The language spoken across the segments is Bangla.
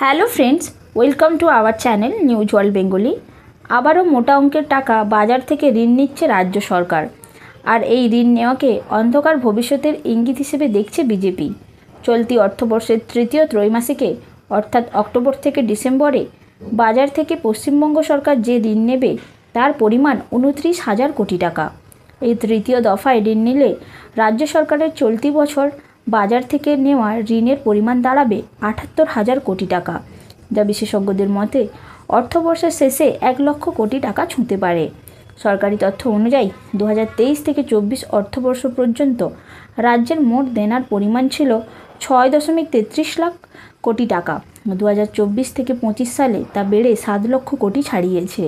Hello friends, welcome to our channel news world Bengali. আবারও মোটা অঙ্কের টাকা বাজার থেকে ঋণ নিচ্ছে রাজ্য সরকার। আর এই ঋণ নেওয়াকে অন্ধকার ভবিষ্যতের ইঙ্গিত হিসেবে দেখছে বিজেপি। চলতি অর্থবর্ষের তৃতীয় ত্রৈমাসিকে, অর্থাৎ অক্টোবর থেকে ডিসেম্বরে, বাজার থেকে পশ্চিমবঙ্গ সরকার যে ঋণ নেবে, তার পরিমাণ উনত্রিশ হাজার কোটি টাকা। এই তৃতীয় দফায় ঋণ নিলে রাজ্য সরকারের চলতি বছর বাজার থেকে নেওয়া ঋণের পরিমাণ দাঁড়াবে আটাত্তর হাজার কোটি টাকা। যা বিশেষজ্ঞদের মতে অর্থবর্ষের শেষে এক লক্ষ কোটি টাকা ছুঁতে পারে। সরকারি তথ্য অনুযায়ী দু হাজার তেইশ থেকে চব্বিশ অর্থবর্ষ পর্যন্ত রাজ্যের মোট দেনার পরিমাণ ছিল ছয় দশমিক তেত্রিশ লাখ কোটি টাকা। দু হাজার চব্বিশ থেকে পঁচিশ সালে তা বেড়ে সাত লক্ষ কোটি ছাড়িয়েছে।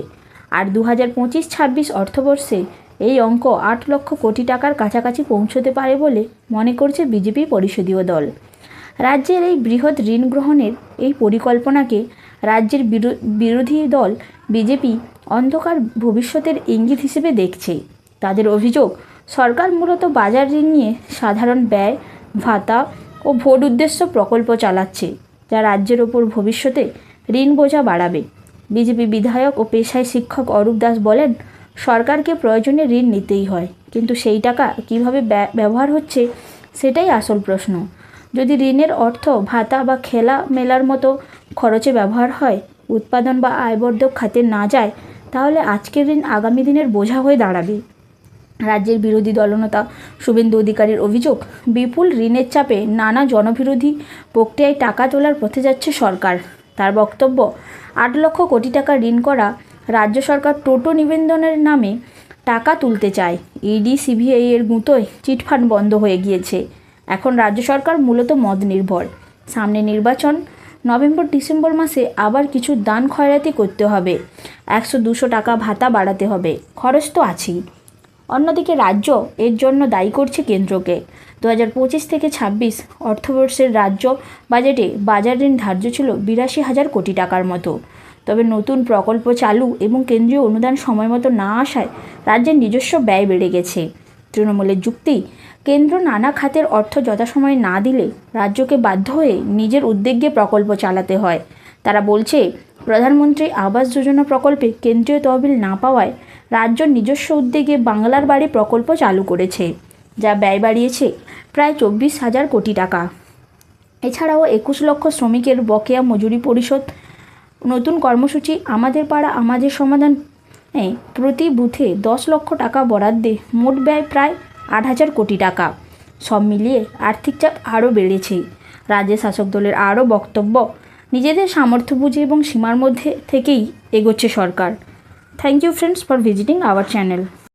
আর দু হাজার পঁচিশ ছাব্বিশ অর্থবর্ষে এই অঙ্ক আট লক্ষ কোটি টাকার কাছাকাছি পৌঁছতে পারে বলে মনে করছে বিজেপি পরিষদীয় দল। রাজ্যের এই বৃহৎ ঋণ গ্রহণের এই পরিকল্পনাকে রাজ্যের বিরো- বিরোধী দল বিজেপি অন্ধকার ভবিষ্যতের ইঙ্গিত হিসেবে দেখছে। তাদের অভিযোগ, সরকার মূলত বাজার ঋণ নিয়ে সাধারণ ব্যয়, ভাতা ও ভোট উদ্দেশ্য প্রকল্প চালাচ্ছে, যা রাজ্যের ওপর ভবিষ্যতে ঋণ বোঝা বাড়াবে। বিজেপি বিধায়ক ও পেশায় শিক্ষক অরূপ দাস বলেন সরকারকে প্রয়োজনে ঋণ নিতেই হয়। কিন্তু সেই টাকা কীভাবে ব্যবহার হচ্ছে, সেটাই আসল প্রশ্ন। যদি ঋণের অর্থ ভাতা বা খেলা মেলার মতো খরচে ব্যবহার হয়, উৎপাদন বা আয়বর্ধক খাতে না যায়, তাহলে আজকের ঋণ আগামী দিনের বোঝা হয়ে দাঁড়াবে। রাজ্যের বিরোধী দলনেতা শুভেন্দু অধিকারীর অভিযোগ, বিপুল ঋণের চাপে নানা জনবিরোধী প্রক্রিয়ায় টাকা তোলার পথে যাচ্ছে সরকার। তার বক্তব্য, আট লক্ষ কোটি টাকা ঋণ করা রাজ্য সরকার টোটো নিবেদনের নামে টাকা তুলতে চায়। ইডি, সিবিআই এর গুঁতোয় চিটফান্ড বন্ধ হয়ে গিয়েছে। এখন রাজ্য সরকার মূলত মদ নির্ভর সামনে নির্বাচন, নভেম্বর, ডিসেম্বর মাসে আবার কিছু দান খয়রাতি করতে হবে। একশো দুশো টাকা ভাতা বাড়াতে হবে। খরচ তো আছেই। অন্যদিকে রাজ্য এর জন্য দায়ী করছে কেন্দ্রকে। দু হাজার পঁচিশ থেকে ছাব্বিশ অর্থবর্ষের রাজ্য বাজেটে বাজার ঋণ ধার্য ছিল বিরাশি হাজার কোটি টাকার মতো। তবে নতুন প্রকল্প চালু এবং কেন্দ্রীয় অনুদান সময় মতো না আসায় রাজ্যের নিজস্ব ব্যয় বেড়ে গেছে। তৃণমূলের যুক্তি, কেন্দ্র নানা খাতের অর্থ যথাসময়ে না দিলে রাজ্যকে বাধ্য হয়ে নিজের উদ্যোগে প্রকল্প চালাতে হয়। তারা বলছে, প্রধানমন্ত্রী আবাস যোজনা প্রকল্পে কেন্দ্রীয় তহবিল না পাওয়ায় রাজ্য নিজস্ব উদ্যোগে বাংলার বাড়ি প্রকল্প চালু করেছে, যা ব্যয় বাড়িয়েছে প্রায় চব্বিশ হাজার কোটি টাকা। এছাড়াও একুশ লক্ষ শ্রমিকের বকেয়া মজুরি পরিশোধ নতুন কর্মসূচি আমাদের পাড়া আমাদের সমাধান। প্রতি বুথে দশ লক্ষ টাকা বরাদ্দে মোট ব্যয় প্রায় আট হাজার কোটি টাকা। সব মিলিয়ে আর্থিক চাপ আরও বেড়েছে। রাজ্যের শাসক দলের আরও বক্তব্য, নিজেদের সামর্থ্য বুঝে এবং সীমার মধ্যে থেকেই এগোচ্ছে সরকার। Thank you friends for visiting our channel